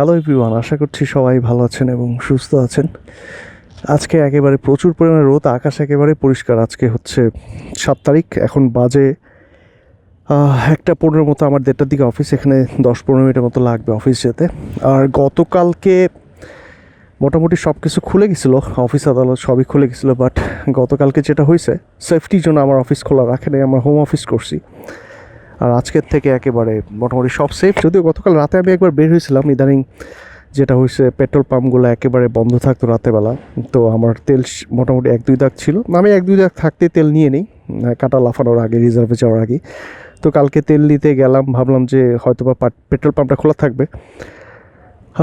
Hello everyone আশা করছি সবাই ভালো আছেন এবং সুস্থ আছেন। আজকে একেবারে প্রচুর পরিমাণে রোদ, আকাশ একেবারে পরিষ্কার। আজকে হচ্ছে সাত তারিখ, এখন বাজে একটা পনেরো মতো, আমার দেড়টার দিকে অফিস, এখানে দশ পনেরো মিনিটের মতো লাগবে অফিস যেতে। আর গতকালকে মোটামুটি সব কিছু খুলে গেছিল, অফিস, আদালত সবই খুলে গেছিল বাট গতকালকে যেটা হয়েছে সেফটির জন্য আমার অফিস খোলা রাখে নাই, আমরা হোম অফিস করছি। আর আজকের থেকে একেবারে মোটামুটি সব সেফ যদিও গতকাল রাতে আমি একবার বের হয়েছিলাম, ইদানিং যেটা হয়েছে পেট্রোল পাম্পগুলো একেবারে বন্ধ থাকতো রাতেবেলা তো আমার তেল মোটামুটি এক দুই দাগ ছিল। আমি এক দুই দাগ থাকতে তেল নিয়ে নিই কাটা লাফানোর আগে রিজার্ভে যাওয়ার আগে। তো কালকে তেল নিতে গেলাম, ভাবলাম যে হয়তো বা পেট্রোল পাম্পটা খোলা থাকবে।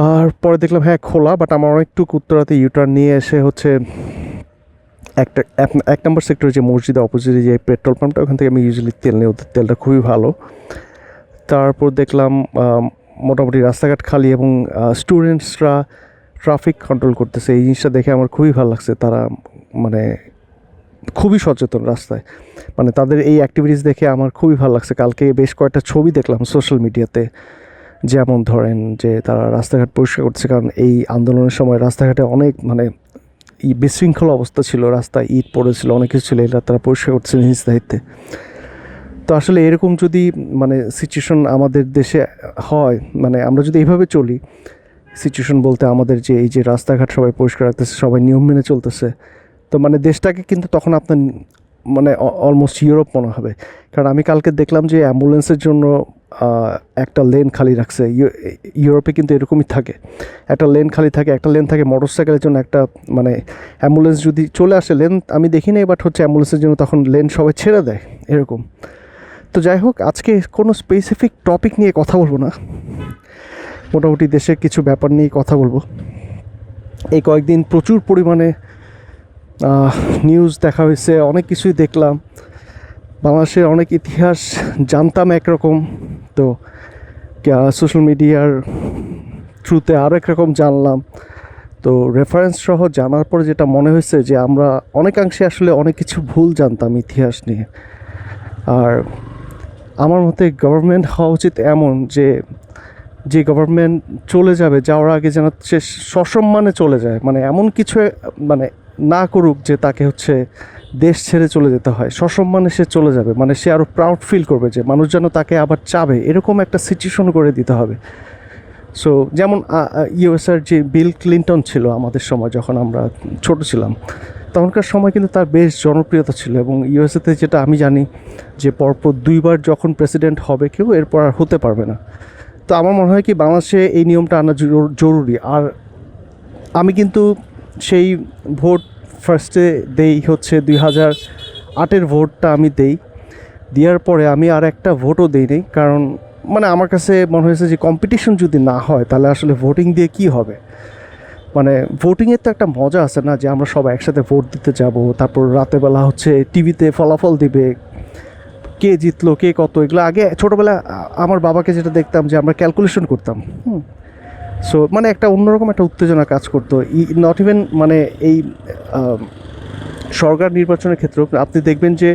আর পরে দেখলাম হ্যাঁ খোলা বাট আমার অনেকটুকু উত্তরাতে ইউটার্ন নিয়ে এসে হচ্ছে একটা, এক- নম্বর সেক্টরে যে মসজিদের অপোজিটে যে পেট্রোল পাম্পটা ওখান থেকে আমি ইউজুয়ালি তেল নিই ওদের তেলটা খুবই ভালো। তারপর দেখলাম মোটামুটি রাস্তাঘাট খালি এবং স্টুডেন্টসরা ট্রাফিক কন্ট্রোল করতেছে। এই জিনিসটা দেখে আমার খুবই ভালো লাগছে। তারা মানে খুবই সচেতন রাস্তায়। মানে তাদের এই অ্যাক্টিভিটিস দেখে আমার খুবই ভালো লাগছে। কালকে বেশ কয়েকটা ছবি দেখলাম সোশ্যাল মিডিয়াতে যেমন ধরেন যে তারা রাস্তাঘাট পরিষ্কার করছে কারণ এই আন্দোলনের সময় রাস্তাঘাটে অনেক মানে বিশৃঙ্খল অবস্থা ছিল, রাস্তায় ইট পড়েছিল, অনেক কিছু ছিল এটা তারা পরিষ্কার করছে নিজ দায়িত্বে। তো আসলে এরকম যদি মানে সিচুয়েশন আমাদের দেশে হয় মানে আমরা যদি এইভাবে চলি সিচুয়েশন বলতে আমাদের যে এই যে রাস্তাঘাট সবাই পরিষ্কার রাখতেছে, সবাই নিয়ম মেনে চলতেছে, তো মানে দেশটাকে কিন্তু তখন আপনার মানে অলমোস্ট ইউরোপ মনে হবে। কারণ আমি কালকে দেখলাম যে অ্যাম্বুলেন্সের জন্য একটা লেন খালি রাখছে। ইউ- ইউরোপে কিন্তু এরকমই থাকে। একটা লেন খালি থাকে, একটা লেন থাকে মোটর সাইকেলের জন্য একটা মানে অ্যাম্বুলেন্স যদি চলে আসে লেন আমি দেখি নাই বাট হচ্ছে অ্যাম্বুলেন্সের জন্য তখন লেন সবাই ছেড়ে দেয়, এরকম। তো যাই হোক, আজকে কোনো স্পেসিফিক টপিক নিয়ে কথা বলব না। মোটামুটি দেশের কিছু ব্যাপার নিয়ে কথা বলব। এই কয়েকদিন প্রচুর পরিমাণে নিউজ দেখা হয়েছে, অনেক কিছুই দেখলাম। বাংলাদেশের অনেক ইতিহাস জানতাম একরকম। তো সোশ্যাল মিডিয়ার থ্রুতে আরও একরকম জানলাম। তো রেফারেন্স সহ জানার পরে যেটা মনে হয়েছে যে আমরা অনেকাংশে আসলে অনেক কিছু ভুল জানতাম ইতিহাস নিয়ে। আর আমার মতে গভর্নমেন্ট হওয়া উচিত এমন যে যে গভর্নমেন্ট চলে যাবে, যাওয়ার আগে যেন সে সসম্মানে চলে যায়। মানে এমন কিছু মানে না করুক যে তাকে হচ্ছে দেশ ছেড়ে চলে যেতে হয়। সসম্মানে সে চলে যাবে। মানে সে আরও প্রাউড ফিল করবে যে মানুষ যেন তাকে আবার চাবে। এরকম একটা সিচুয়েশন করে দিতে হবে। সো যেমন ইউএসআর যে বিল ক্লিন্টন ছিল আমাদের সময় যখন আমরা ছোট ছিলাম, তখনকার সময় কিন্তু তার বেশ জনপ্রিয়তা ছিল এবং ইউএসএতে যেটা আমি জানি যে পরপর দুইবার যখন প্রেসিডেন্ট হবে কেউ, এরপর আর হতে পারবে না। তো আমার মনে হয় কি, বাংলাদেশে এই নিয়মটা আনা জরু- জরুরি। আর আমি কিন্তু সেই ভোট ফার্স্টে দেই হচ্ছে দুই হাজার আটের ভোটটা আমি দেই। দেওয়ার পরে আমি আর একটা ভোটও দিই দিইনি কারণ মানে আমার কাছে মনে হয়েছে যে কম্পিটিশন যদি না হয়, তাহলে আসলে ভোটিং দিয়ে কি হবে? মানে ভোটিংয়ের তো একটা মজা আছে না, যে আমরা সবাই একসাথে ভোট দিতে যাব, তারপর রাতেবেলা হচ্ছে টিভিতে ফলাফল দিবে, কে জিতলো, কে কত, এগুলো আগে ছোটোবেলা আমার বাবাকে যেটা দেখতাম যে আমরা ক্যালকুলেশন করতাম, হুম। সো মানে একটা অন্যরকম একটা উত্তেজনা কাজ করতো। নট ইভেন মানে এই সরকার নির্বাচনের ক্ষেত্রে আপনি দেখবেন যে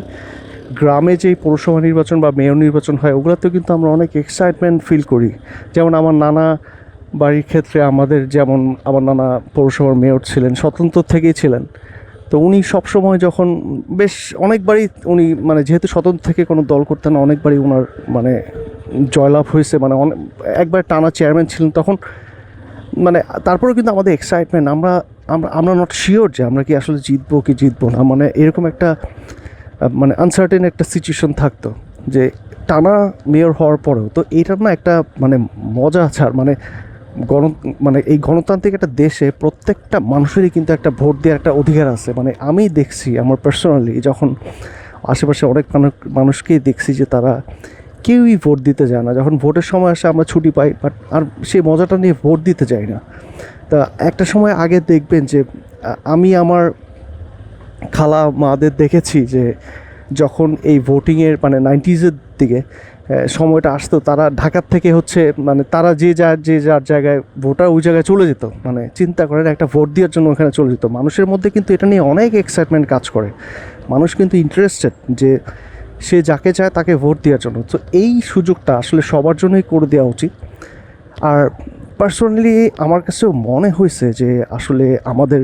গ্রামে যেই পৌরসভা নির্বাচন বা মেয়র নির্বাচন হয়, ওগুলোতেও কিন্তু আমরা অনেক এক্সাইটমেন্ট ফিল করি। যেমন আমার নানা বাড়ির ক্ষেত্রে আমাদের যেমন আমার নানা পৌরসভার মেয়র ছিলেন, স্বতন্ত্র থেকেই ছিলেন। তো উনি সবসময় যখন বেশ অনেকবারই উনি মানে যেহেতু স্বতন্ত্র থেকে কোনো দল করতেন অনেকবারই ওনার মানে জয়লাভ হয়েছে মানে অনেক একবার টানা চেয়ারম্যান ছিলেন, তখন মানে তারপরেও কিন্তু আমাদের এক্সাইটমেন্ট আমরা আমরা আমরা নট শিওর যে আমরা কি আসলে জিতবো কি জিতবো না। মানে এরকম একটা মানে আনসার্টেন একটা সিচুয়েশন থাকতো যে টানা মেয়র হওয়ার পরেও। তো এইটার না একটা মানে মজা ছাড় মানে গণ মানে এই গণতান্ত্রিক একটা দেশে প্রত্যেকটা মানুষেরই কিন্তু একটা ভোট দেওয়ার একটা অধিকার আছে। মানে আমি দেখছি, আমার পার্সোনালি যখন আশেপাশে অনেক মানুষ, মানুষকেই দেখছি যে তারা কেউই ভোট দিতে যায় না। যখন ভোটের সময় আসে আমরা ছুটি পাই বাট আর সেই মজাটা নিয়ে ভোট দিতে যাই না। তা একটা সময় আগে দেখবেন যে আমি আমার খালা মাদের দেখেছি যে, যখন এই ভোটিংয়ের মানে নাইনটিজের দিকে সময়টা আসতো, তারা ঢাকার থেকে হচ্ছে মানে তারা যে যার যে যার জায়গায় ভোটার ওই জায়গায় চলে যেত। মানে চিন্তা করেন, একটা ভোট দেওয়ার জন্য ওখানে চলে যেত। মানুষের মধ্যে কিন্তু এটা নিয়ে অনেক এক্সাইটমেন্ট কাজ করে। মানুষ কিন্তু ইন্টারেস্টেড যে সে যাকে চায় তাকে ভোট দেওয়ার জন্য। তো এই সুযোগটা আসলে সবার জন্যই করে দেওয়া উচিত। আর পার্সোনালি আমার কাছেও মনে হয়েছে যে আসলে আমাদের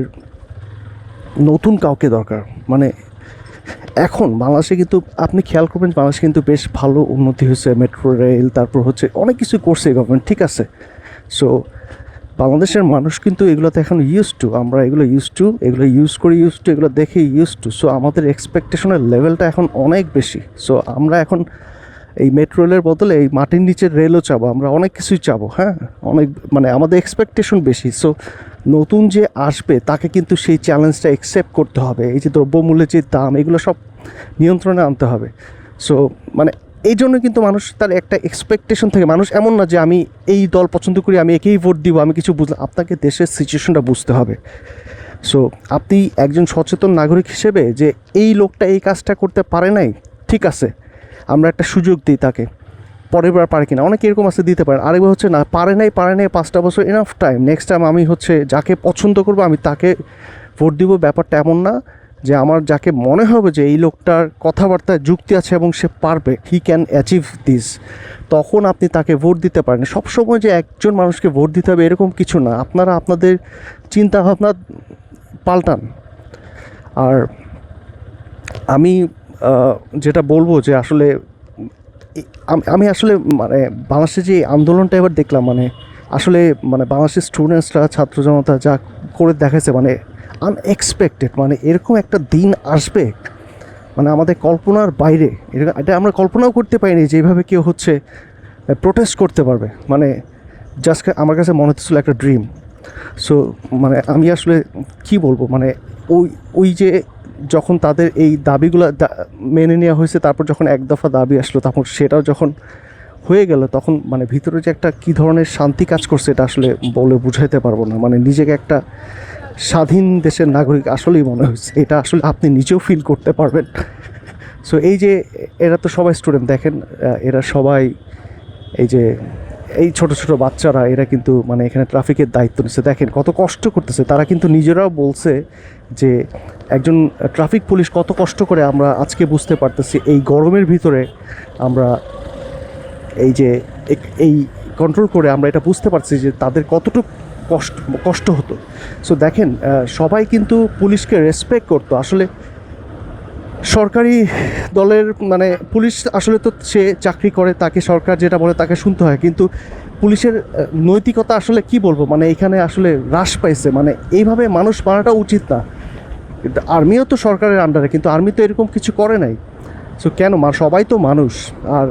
নতুন কাউকে দরকার। মানে এখন বাংলাদেশে কিন্তু আপনি খেয়াল করবেন বাংলাদেশে কিন্তু বেশ ভালো উন্নতি হয়েছে মেট্রো রেল তারপর হচ্ছে অনেক কিছু করছে গভর্নমেন্ট ঠিক আছে। সো বাংলাদেশের মানুষ কিন্তু এগুলোতে এখন ইউজ টু আমরা এগুলো ইউজ টু এগুলো ইউজ করি ইউজ টু এগুলো দেখে ইউজ টু সো আমাদের এক্সপেকটেশনের লেভেলটা এখন অনেক বেশি সো আমরা এখন এই মেট্রো রেলের বদলে এই মাটির নিচের রেলও চাবো, আমরা অনেক কিছুই চাবো হ্যাঁ? অনেক মানে আমাদের এক্সপেকটেশন বেশি সো নতুন যে আসবে, তাকে কিন্তু সেই চ্যালেঞ্জটা অ্যাকসেপ্ট করতে হবে, এই যে দ্রব্যমূল্যের যে দাম, এগুলো সব নিয়ন্ত্রণে আনতে হবে সো মানে এই জন্য কিন্তু মানুষ তার একটা এক্সপেকটেশন থাকে। মানুষ এমন না যে আমি এই দল পছন্দ করি, আমি একেই ভোট দিব, আমি কিছু বুঝলাম আপনাকে দেশের সিচুয়েশনটা বুঝতে হবে। সো আপনি একজন সচেতন নাগরিক হিসেবে যে এই লোকটা এই কাজটা করতে পারে নাই, ঠিক আছে, আমরা একটা সুযোগ দিই তাকে। পরের বার পারে কিনা, অনেকে এরকম আছে দিতে পারেন। আরেকবার হচ্ছে না, পারে নাই পারে নাই, পাঁচটা বছর এনাফ টাইম নেক্সট টাইম আমি হচ্ছে যাকে পছন্দ করব, আমি তাকে ভোট দিব, ব্যাপারটা এমন না। যে আমার যাকে মনে হবে যে এই লোকটার কথাবার্তায় যুক্তি আছে এবং সে পারবে হি ক্যান অ্যাচিভ দিস তখন আপনি তাকে ভোট দিতে পারেন। সবসময় যে একজন মানুষকে ভোট দিতে হবে এরকম কিছু না। আপনারা আপনাদের চিন্তাভাবনা পাল্টান। আর আমি যেটা বলব যে আসলে আমি আসলে মানে বাংলাদেশে যে আন্দোলনটা এবার দেখলাম মানে আসলে মানে বাংলাদেশের স্টুডেন্টসরা ছাত্র জনতা যা করে দেখাচ্ছে মানে আনএক্সপেক্টেড মানে এরকম একটা দিন আসবে মানে আমাদের কল্পনার বাইরে। এটা এটা আমরা কল্পনাও করতে পারিনি যে এইভাবে কেউ হচ্ছে প্রোটেস্ট করতে পারবে। মানে জাস্ট আমার কাছে মনে হচ্ছিল একটা ড্রিম সো মানে আমি আসলে কি বলব মানে ওই ওই যে যখন তাদের এই দাবিগুলো মেনে নেওয়া হয়েছে, তারপর যখন এক দফা দাবি আসলো, তখন সেটাও যখন হয়ে গেল, তখন মানে ভিতরে যে একটা কী ধরনের শান্তি কাজ করছে, এটা আসলে বলে বুঝাইতে পারব না। মানে নিজেকে একটা স্বাধীন দেশের নাগরিক আসলেই মনে হয়েছে। এটা আসলে আপনি নিজেও ফিল করতে পারবেন। সো এই যে এরা তো সবাই স্টুডেন্ট দেখেন এরা সবাই এই যে এই ছোট ছোট বাচ্চারা, এরা কিন্তু মানে এখানে ট্রাফিকের দায়িত্ব নিচ্ছে। দেখেন, কত কষ্ট করতেছে। তারা কিন্তু নিজেরাও বলছে যে একজন ট্রাফিক পুলিশ কত কষ্ট করে আমরা আজকে বুঝতে পারতেছি, এই গরমের ভিতরে আমরা এই যে এই কন্ট্রোল করে আমরা এটা বুঝতে পারছি যে তাদের কতটুকু কষ্ট কষ্ট হতো। সো দেখেন সবাই কিন্তু পুলিশকে রেসপেক্ট করতো। আসলে সরকারি দলের মানে পুলিশ আসলে তো সে চাকরি করে, তাকে সরকার যেটা বলে তাকে শুনতে হয়। কিন্তু পুলিশের নৈতিকতা আসলে কি বলব? মানে এখানে আসলে হ্রাস পাইছে। মানে এইভাবে মানুষ মারাটা উচিত না। আর্মিও তো সরকারের আন্ডারে কিন্তু আর্মি তো এরকম কিছু করে নাই। সো কেন? মা, সবাই তো মানুষ। আর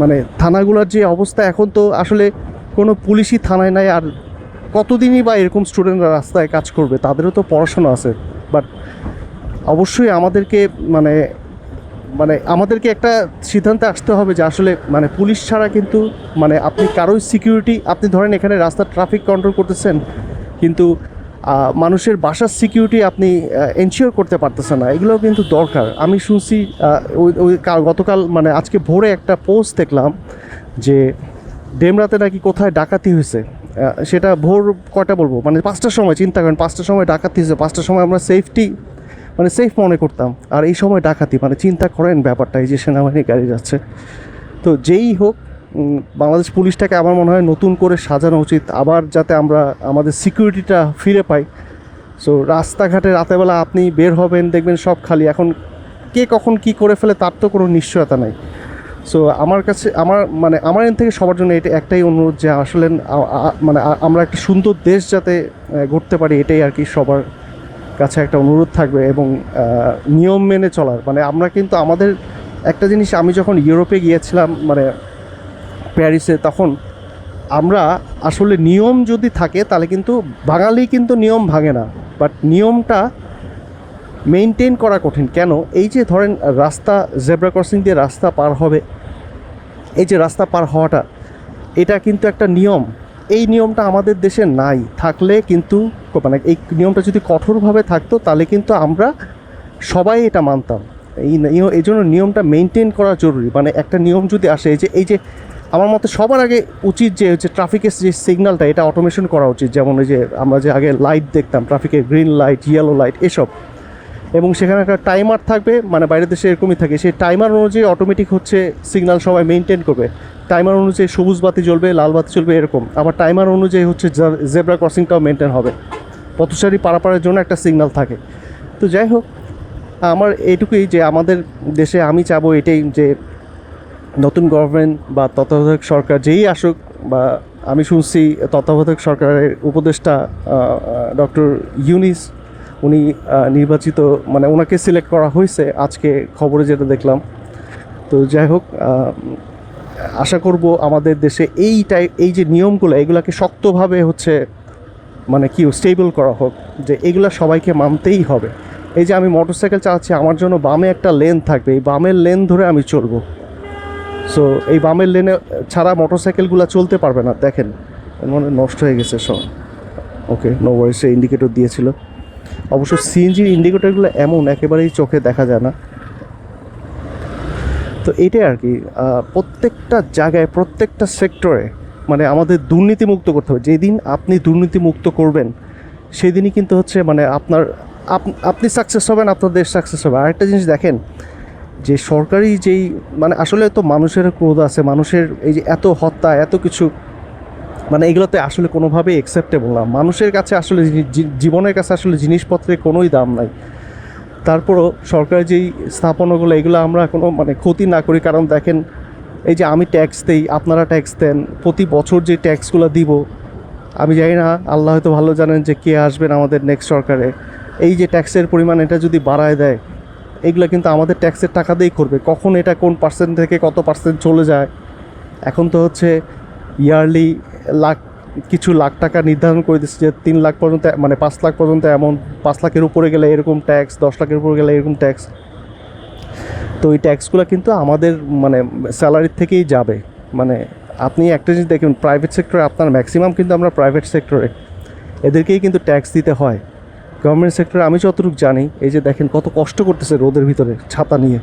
মানে থানাগুলোর যে অবস্থা এখন তো আসলে কোনো পুলিশই থানায় নাই। আর কতদিনই বা এরকম স্টুডেন্টরা রাস্তায় কাজ করবে, তাদেরও তো পড়াশোনা আছে। বাট অবশ্যই আমাদেরকে মানে মানে আমাদেরকে একটা সিদ্ধান্তে আসতে হবে যে আসলে মানে পুলিশ ছাড়া কিন্তু মানে আপনি কারোই সিকিউরিটি আপনি ধরেন এখানে রাস্তার ট্রাফিক কন্ট্রোল করতেছেন, কিন্তু মানুষের বাসার সিকিউরিটি আপনি এনশিওর করতে পারতেছেন না। এগুলোও কিন্তু দরকার। আমি শুনছি ওই গতকাল মানে আজকে ভোরে একটা পোস্ট দেখলাম যে ডেমরাতে নাকি কোথায় ডাকাতি হয়েছে। সেটা ভোর কটা বলব? মানে পাঁচটার সময়, চিন্তা করেন, পাঁচটার সময় ডাকাতি হয়েছে, পাঁচটার সময় আমরা সেফটি মানে সেফ মনে করতাম। আর এই সময় ডাকাতি মানে চিন্তা করেন ব্যাপারটা, এই যে সেনাবাহিনী গাড়ি যাচ্ছে। তো যেই হোক বাংলাদেশ পুলিশটাকে আমার মনে হয় নতুন করে সাজানো উচিত, আবার যাতে আমরা আমাদের সিকিউরিটিটা ফিরে পাই। সো রাস্তাঘাটে রাতেবেলা আপনি বের হবেন, দেখবেন সব খালি। এখন কে কখন কি করে ফেলে, তার তো কোনো নিশ্চয়তা নাই। সো আমার কাছে, আমার মানে আমার এন থেকে সবার জন্য এটা একটাই অনুরোধ যে আসলে মানে আমরা একটা সুন্দর দেশ যাতে গড়তে পারি, এটাই আর কি সবার কাছে একটা অনুরোধ থাকবে এবং নিয়ম মেনে চলার। মানে আমরা কিন্তু আমাদের একটা জিনিস, আমি যখন ইউরোপে গিয়েছিলাম মানে প্যারিসে, তখন আমরা আসলে নিয়ম যদি থাকে, তাহলে কিন্তু বাঙালি কিন্তু নিয়ম ভাঙে না। বাট নিয়মটা মেনটেন করা কঠিন। কেন? এই যে ধরেন রাস্তা, জেব্রা ক্রসিং দিয়ে রাস্তা পার হবে, এই যে রাস্তা পার হওয়াটা, এটা কিন্তু একটা নিয়ম। এই নিয়মটা আমাদের দেশে নাই। থাকলে কিন্তু মানে এই নিয়মটা যদি কঠোরভাবে থাকতো, তাহলে কিন্তু আমরা সবাই এটা মানতাম। এই এই জন্য নিয়মটা মেনটেন করা জরুরি। মানে একটা নিয়ম যদি আসে, এই যে এই যে আমার মতে সবার আগে উচিত যে হচ্ছে ট্রাফিকের যে সিগনালটা এটা অটোমেশন করা উচিত। যেমন ওই যে আমরা যে আগে লাইট দেখতাম ট্রাফিকের গ্রিন লাইট ইয়েলো লাইট এসব। এবং সেখানে একটা টাইমার থাকবে মানে বাইরের দেশে এরকমই থাকে, সেই টাইমার অনুযায়ী অটোমেটিক হচ্ছে সিগনাল সবাই মেনটেন করবে। টাইমার অনুযায়ী সবুজ বাতি জ্বলবে, লাল বাতি জ্বলবে, এরকম। আবার টাইমার অনুযায়ী হচ্ছে জেব্রা ক্রসিংটাও মেনটেন হবে। পথচারী পারাপারের জন্য একটা সিগনাল থাকে। তো যাই হোক, আমার এইটুকুই যে আমাদের দেশে আমি চাবো এটাই যে নতুন গভর্নমেন্ট বা তত্ত্বাবধায়ক সরকার যেই আসুক বা আমি শুনছি তত্ত্বাবধায়ক সরকারের উপদেষ্টা ডক্টর ইউনিস উনি নির্বাচিত মানে ওনাকে সিলেক্ট করা হয়েছে। আজকে খবরে যেটা দেখলাম। তো যাই হোক আশা করব আমাদের দেশে এই টাইপ এই যে নিয়মগুলো, এগুলাকে শক্তভাবে হচ্ছে মানে কি স্টেবল করা হোক, যে এগুলো সবাইকে মানতেই হবে। এই যে আমি মোটরসাইকেল চালাচ্ছি, আমার জন্য বামে একটা লেন থাকবে। এই বামের লেন ধরে আমি চলবো। সো এই বামের লেনে ছাড়া মোটরসাইকেলগুলো চলতে পারবে না। দেখেন মানে নষ্ট হয়ে গেছে সব। ওকে নো ওয়ারিস সে ইন্ডিকেটর দিয়েছিল। অবশ্য সিএনজির ইন্ডিকেটরগুলো এমন, একেবারেই চোখে দেখা যায় না। তো এটাই আর কি প্রত্যেকটা জায়গায়, প্রত্যেকটা সেক্টরে মানে আমাদের দুর্নীতিমুক্ত করতে হবে। যেদিন আপনি দুর্নীতিমুক্ত করবেন, সেদিনই কিন্তু হচ্ছে মানে আপনার, আপ- আপনি সাকসেস হবেন, আপনার দেশ সাকসেস হবে। আরেকটা জিনিস দেখেন, যে সরকারি যেই মানে আসলে তো মানুষের ক্রোধ আছে, মানুষের এই যে এত হত্যা, এত কিছু মানে এগুলোতে আসলে কোনোভাবেই অ্যাকসেপ্টেবল না। মানুষের কাছে আসলে জীবনের কাছে আসলে জিনিসপত্রের কোনোই দাম নাই। তারপরও সরকারি যেই স্থাপনাগুলো, এগুলো আমরা কোনো মানে ক্ষতি না করি। কারণ দেখেন, এই যে আমি ট্যাক্স দিই, আপনারা ট্যাক্স দেন, প্রতি বছর যে ট্যাক্সগুলো দিব, আমি জানি না, আল্লাহ হয়তো ভালো জানেন যে কে আসবেন আমাদের নেক্সট সরকারে। এই যে ট্যাক্সের পরিমাণ এটা যদি বাড়ায় দেয়, এগুলো কিন্তু আমাদের ট্যাক্সের টাকা দিয়েই করবে। কখন এটা কোন পার্সেন্ট থেকে কত পার্সেন্ট চলে যায়, এখন তো হচ্ছে ইয়ারলি লাখ, কিছু লাখ টাকা নির্ধারণ করে দিচ্ছে যে তিন লাখ পর্যন্ত মানে পাঁচ লাখ পর্যন্ত এমন পাঁচ লাখের উপরে গেলে এরকম ট্যাক্স দশ লাখের উপরে গেলে এরকম ট্যাক্স তো এই ট্যাক্সগুলো কিন্তু আমাদের মানে স্যালারির থেকেই যাবে। মানে আপনি একটা জিনিস দেখুন প্রাইভেট সেক্টরে আপনার ম্যাক্সিমাম কিন্তু আমরা প্রাইভেট সেক্টরে এদেরকেই কিন্তু ট্যাক্স দিতে হয়। গভর্নমেন্ট সেক্টরে আমি যতটুকু জানি, এই যে দেখেন কত কষ্ট করতেছে রোদের ভিতরে ছাতা নিয়ে।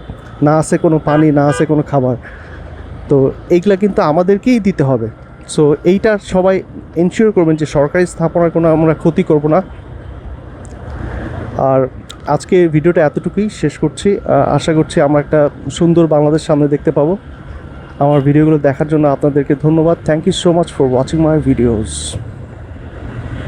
না আছে কোনো পানি, না আছে কোনো খাবার। তো এইগুলা কিন্তু আমাদেরকেই দিতে হবে। সো এইটা সবাই এনশিওর করবেন যে সরকারি স্থাপনার কোনো আমরা ক্ষতি করব না। আর আজকে ভিডিওটা এতটুকুই শেষ করছি। আশা করছি আমরা একটা সুন্দর বাংলাদেশ সামনে দেখতে পাবো। আমার ভিডিওগুলো দেখার জন্য আপনাদেরকে ধন্যবাদ। Thank you so much for watching my videos